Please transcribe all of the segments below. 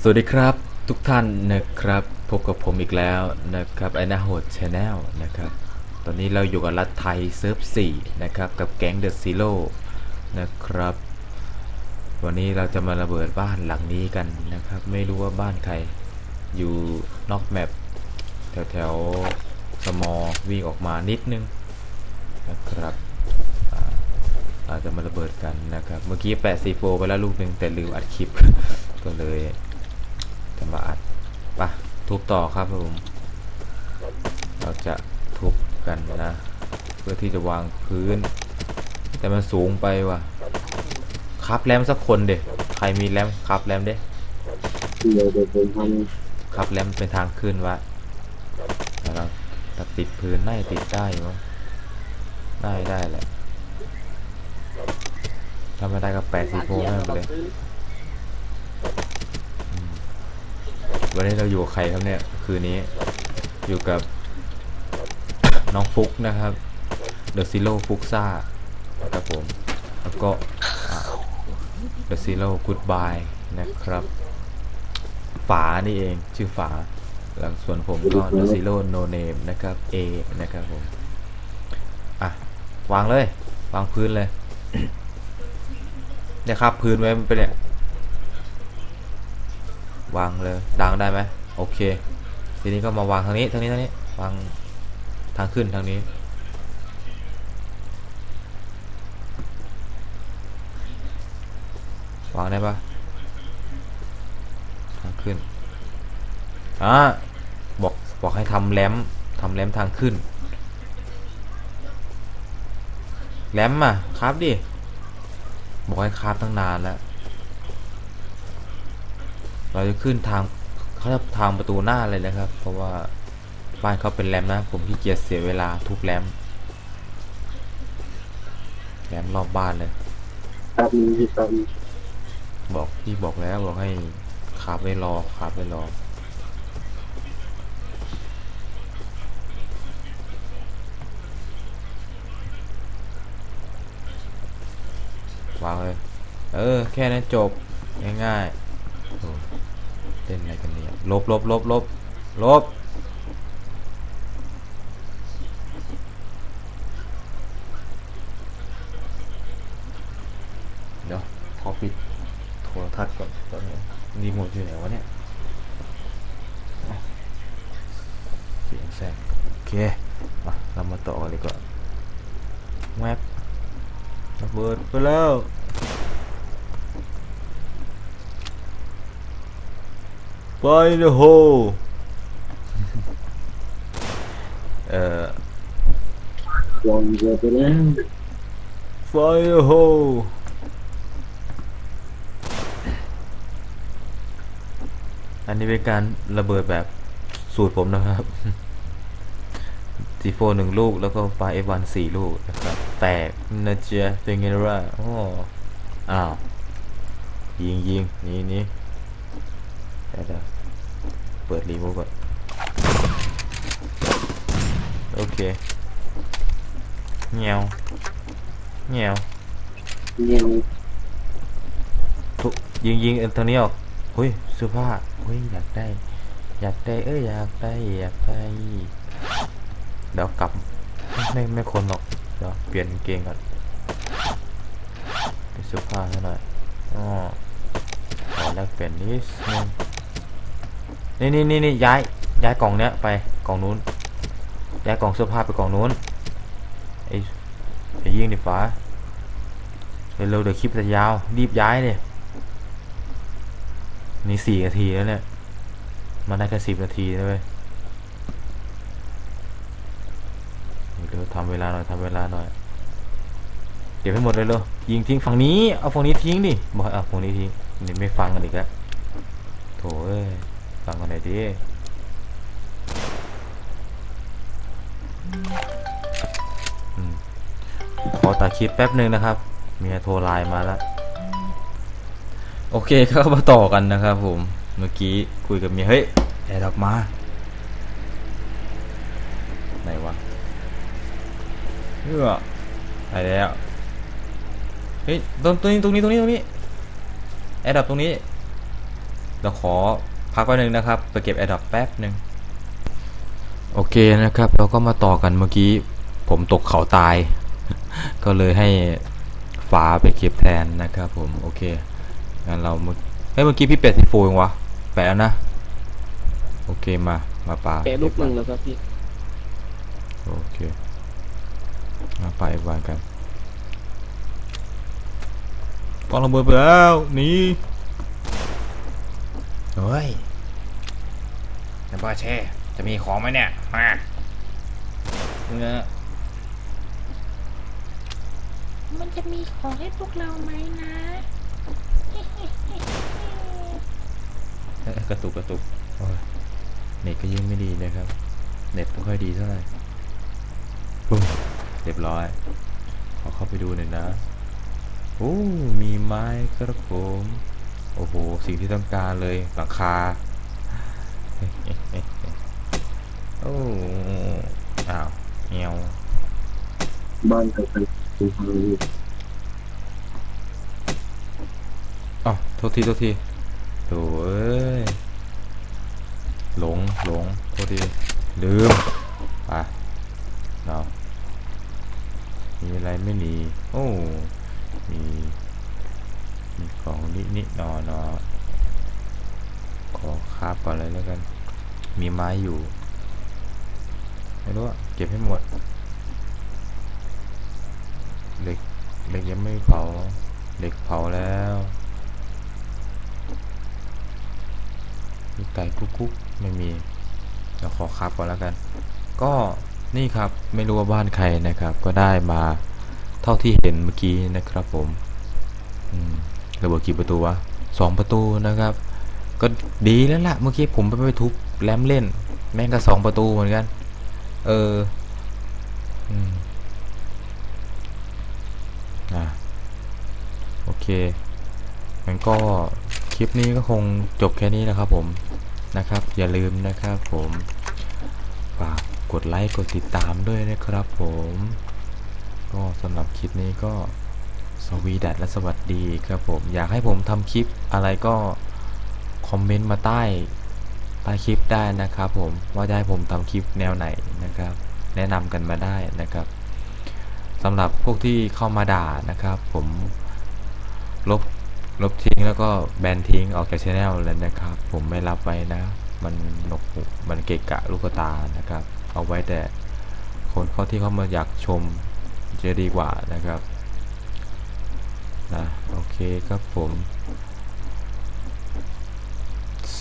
สวัสดีครับทุกท่านนะครับพบกับผมอีกแล้วนะครับไอนาโหดชาแนลนะครับตอนนี้เราอยู่กับรัฐไทยเซิร์ฟ4นะครับกับแก๊งเดอะซีโร่นะครับ วันนี้เราจะมาระเบิดบ้านหลังนี้กันนะครับ ไม่รู้ว่าบ้านใครอยู่นอกแมปแถวแถวสมอวิ่งออกมานิดนึงนะครับ เราจะมาระเบิดกันนะครับ เมื่อกี้แปะซีโฟไปแล้วลูกหนึ่งแต่ลืมอัดคลิป ก็เลยจะมาอัดปะทุบต่อครับผม เราจะทุบกันนะ เพื่อที่จะวางพื้น แต่มันสูงไปว่ะครับแรมสักคนเด็ใครมีแรมครับแรมเด้เดี๋ยวเดี๋ยวผมทครับแรมเป็นทางขึ้นวะแล้วติดพื้นได้ติดได้มั้งได้ได้แหละ ถ้าไม่ได้ก็แปะซีโฟไม่เป็นไรวันนี้เราอยู่กับใครครับเนี่ย คืนนี้อยู่กับ น้องฟุกนะครับเดอะซิโ o ฟุกซ่านะครับผม แล้วก็เดอะซิโ o กูดบายนะครับ ฝานี่เองชื่อฝาแล้วส่วนผมก็เดอะซิโ o โนเนมนะครับ A นะครับผม อะ วางเลย วางพื้นเลย เนี่ยครับพื้นไว้มันเป็นเนี่ยวางเลยดังได้ไหมโอเค ทีนี้ก็มาวางทางนี้ทางนี้ทางนี้วางทางขึ้นทางนี้ วางได้ปะทางขึ้นอะบอกบอกให้ทำแรมป์ทำแรมทางขึ้นแรมอะครับดิ บอกให้ครับตั้งนานแล้ว เราจะขึ้นทางเขาจะทางประตูหน้าเลยนะครับ เพราะว่าบ้านเขาเป็นแรมนะ ผมขี้เกียจเสียเวลาทุบแรมแรมรอบบ้านเลยำครับมีที่ครับบอกพี่บอกแล้วบอกให้ขับไว้รอขับไว้รอ วางเลย เออ แค่นั้นจบ ง่ายๆเต้นอะไรกันเนี่ยลบลบลบลบลบเดี๋ยวขอปิดโทรทัศน์ก่อนตอนนี้รีโมทอยู่ไหนวะเนี่ยเสียงแทรกโอเค มาเรามาต่อเลยก่อนแวบ ระเบิดไปแล้วไฟในโฮเอ่อวางเยอะไปแล้วไฟในโฮอันนี้เป็นการระเบิดแบบสูตรผมนะครับซีโฟหนึ่งลูกแล้วก็ปลาเอฟวันสี่ลูกนะครับ แตกนะเจ๊ะเป็นไงล่ะอ้ออ้าว ยิงยิงหนี่นี่เดี๋ยวเดี๋ยวเปิดรีโมทก่อน โอเคเงียวเงียวเงี้ยวทุกยิงยิงเอ็นทางนี้ออกเฮ้ยเสื้อผ้าเฮ้ยอยากได้ อยากได้ เอ้ยอยากได้ อยากได้ เดี๋ยวกลับ ไม่ไม่คนหรอก เดี๋ยวเปลี่ยนเกงก่อนเปลี่ยนเสื้อผ้าให้หน่อยอ๋อขอแลกเปลี่ยนนิดนึงนี่นี่นี่นี่ย้ายย้ายกล่องเนี้ยไปกล่องนู้น ย้ายกล่องเสื้อผ้าไปกล่องนู้นไอ้ไอ้ยิงดิฟ้าเร็วเดี๋ยวคลิปจะยาว รีบย้ายเลยนี่สี่นาทีแล้วเนี่ย มันได้แค่สิบนาทีนะเว้ยเร็วๆ ทำเวลาหน่อยทำเวลาหน่อยเดี๋ยวให้หมดเลยเลยยิงทิ้งฝั่งนี้เอาฝั่งนี้ทิ้งดิบอกเอาฝั่งนี้ทิ้งนี่ไม่ฟังกันอีกแล้วโถเอ้ยฟังกันหน่อยดิอืมขอตัดคลิปแป๊บหนึ่งนะครับ เมียโทรไลน์มาแล้ว โอเคก็มาต่อกันนะครับผม เมื่อกี้คุยกับเมียเฮ้ยแอร์ดอกมา ไหนวะ เออไปแล้วเฮ้ยตรงตรงนี้ตรงนี้ตรงนี้ตรงนี้แอร์ดับตรงนี้เราขอพักไว้หนึ่งนะครับไปเก็บแอดดอปแป๊บหนึ่งโอเคนะครับ เราก็มาต่อกันเมื่อกี้ผมตกเขาตาย ก็เลยให้ฝาไปเก็บแทนนะครับผมโอเคงั้นเราเมื่อเฮ้ยเมื่อกี้พี่เป็ดซีโฟยังวะแปะแล้วนะโอเคมามาปาแกะลูกหนึ่งแล้วครับพี่โอเค มาไปวางกันปองระเบิดไปแล้วหนี่เฮ้ยนายบอเช่จะมีของไหมเนี่ยมาเนื้อมันจะมีของให้พวกเราไหมนะเอ้ยกระตุกกระตุกโอ้ยเน็ตก็ยิ่งไม่ดีนะครับ เน็ตไม่ค่อยดีเท่าไหร่ปุ้มเรียบร้อย ขอเข้าไปดูหน่อยนะ โอ้ มีไม้กระผม โอ้โห สิ่งที่ต้องการเลยหลังคา โอ้อ้าวเงียวบ้านกับกันเป็นทางนี้อ๋อโทษทีโทษทีโถ่เอ้ยหลงหลงโทษทีลืม แล้วกัน มีไม้อยู่ ไม่รู้เก็บให้หมดเหล็กเหล็กยังไม่เผาเหล็กเผาแล้วมีไก่กุ๊กกุ๊กไม่มีเดี๋ยวขอคาบก่อนแล้วกัน ก็นี่ครับไม่รู้ว่าบ้านใครนะครับ ก็ได้มาเท่าที่เห็นเมื่อกี้นะครับผม อืมระเบิดกี่ประตูวะสองประตูนะครับ ก็ดีแล้วล่ะ เมื่อกี้ผมไปไปทุบแรมเล่น แม่งก็สองประตูเหมือนกัน เอออะโอเคงั้นก็คลิปนี้ก็คงจบแค่นี้นะครับผมนะครับ อย่าลืมนะครับผมฝากกดไลค์กดติดตามด้วยนะครับผม ก็สำหรับคลิปนี้ก็สวีดัตและสวัสดีครับผม อยากให้ผมทำคลิปอะไรก็ คอมเมนต์มาใต้ใต้คลิปได้นะครับผมว่าจะให้ผมทำคลิปแนวไหนนะครับ แนะนำกันมาได้นะครับสำหรับพวกที่เข้ามาด่านะครับ ผมลบลบทิ้งแล้วก็แบนทิ้งออกจากช anel เลยนะครับ ผมไม่รับไว้นะ มันหนกมันเกะกะลูกตานะครับ เอาไว้แต่คนเขาที่เขามาอยากชมจะดีกว่านะครับนะโอเคครับผม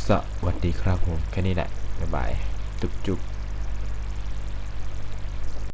สวัสดีครับผม แค่นี้แหละ บ๊ายบาย จุ๊บจุ๊บ